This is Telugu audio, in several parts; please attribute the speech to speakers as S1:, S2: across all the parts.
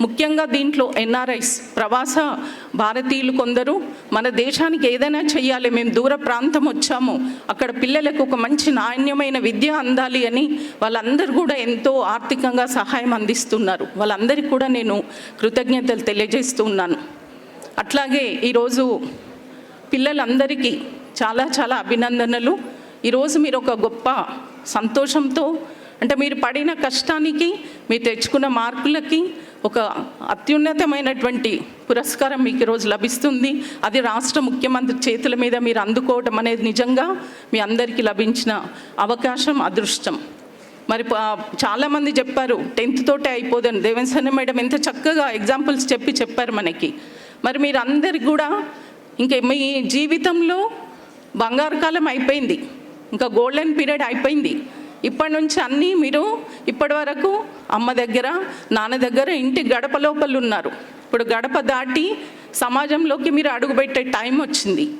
S1: ముఖ్యంగా దీంట్లో ఎన్ఆర్ఐస్ ప్రవాస భారతీయులు కొందరు మన దేశానికి ఏదైనా చేయాలి మేము దూర ప్రాంతం వచ్చాము అక్కడ పిల్లలకు ఒక మంచి నాణ్యమైన విద్య అందాలి అని వాళ్ళందరూ కూడా ఎంతో ఆర్థికంగా సహాయం అందిస్తున్నారు. వాళ్ళందరికీ కూడా నేను కృతజ్ఞతలు తెలియజేస్తూ ఉన్నాను. అట్లాగే ఈరోజు పిల్లలందరికీ చాలా చాలా అభినందనలు. ఈరోజు మీరు ఒక గొప్ప సంతోషంతో అంటే మీరు పడిన కష్టానికి మీరు తెచ్చుకున్న మార్కులకి ఒక అత్యున్నతమైనటువంటి పురస్కారం మీకు ఈరోజు లభిస్తుంది. అది రాష్ట్ర ముఖ్యమంత్రి చేతుల మీద మీరు అందుకోవటం అనేది నిజంగా మీ అందరికీ లభించిన అవకాశం అదృష్టం. మరి చాలామంది చెప్పారు టెన్త్ తోటే అయిపోదని. దేవెన్సన్న మేడం ఎంత చక్కగా ఎగ్జాంపుల్స్ చెప్పి చెప్పారు మనకి. మరి మీరందరికి కూడా ఇంకా మీ జీవితంలో బంగారు కాలం అయిపోయింది. ఇంకా గోల్డెన్ పీరియడ్ అయిపోయింది. ఇప్పటి నుంచి అన్నీ మీరు ఇప్పటి వరకు అమ్మ దగ్గర నాన్న దగ్గర ఇంటి గడప లోపల ఉన్నారు. ఇప్పుడు గడప దాటి సమాజంలోకి మీరు అడుగుపెట్టే టైం వచ్చింది.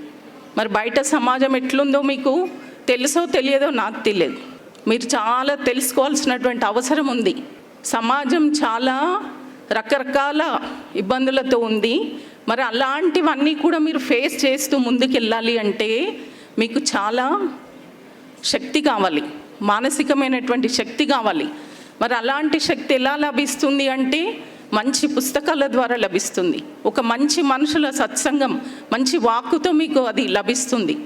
S1: మరి బయట సమాజం ఎట్లుందో మీకు తెలుసో తెలియదో నాకు తెలియదు. మీరు చాలా తెలుసుకోవాల్సినటువంటి అవసరం ఉంది. సమాజం చాలా రకరకాల ఇబ్బందులతో ఉంది. మరి అలాంటివన్నీ కూడా మీరు ఫేస్ చేస్తూ ముందుకెళ్ళాలి అంటే మీకు చాలా శక్తి కావాలి. మానసికమైనటువంటి శక్తి కావాలి. మరి అలాంటి శక్తి ఎలా లభిస్తుంది అంటే మంచి పుస్తకాల ద్వారా లభిస్తుంది. ఒక మంచి మనుషుల సత్సంగం మంచి వాక్కుతో మీకు అది లభిస్తుంది.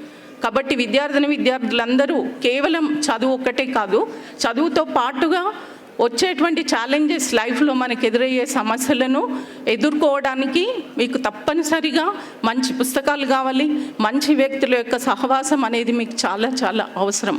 S1: కాబట్టి విద్యార్థిని విద్యార్థులందరూ కేవలం చదువు ఒక్కటే కాదు చదువుతో పాటుగా వచ్చేటువంటి ఛాలెంజెస్ లైఫ్లో మనకు ఎదురయ్యే సమస్యలను ఎదుర్కోవడానికి మీకు తప్పనిసరిగా మంచి పుస్తకాలు కావాలి. మంచి వ్యక్తుల యొక్క సహవాసం అనేది మీకు చాలా చాలా అవసరం.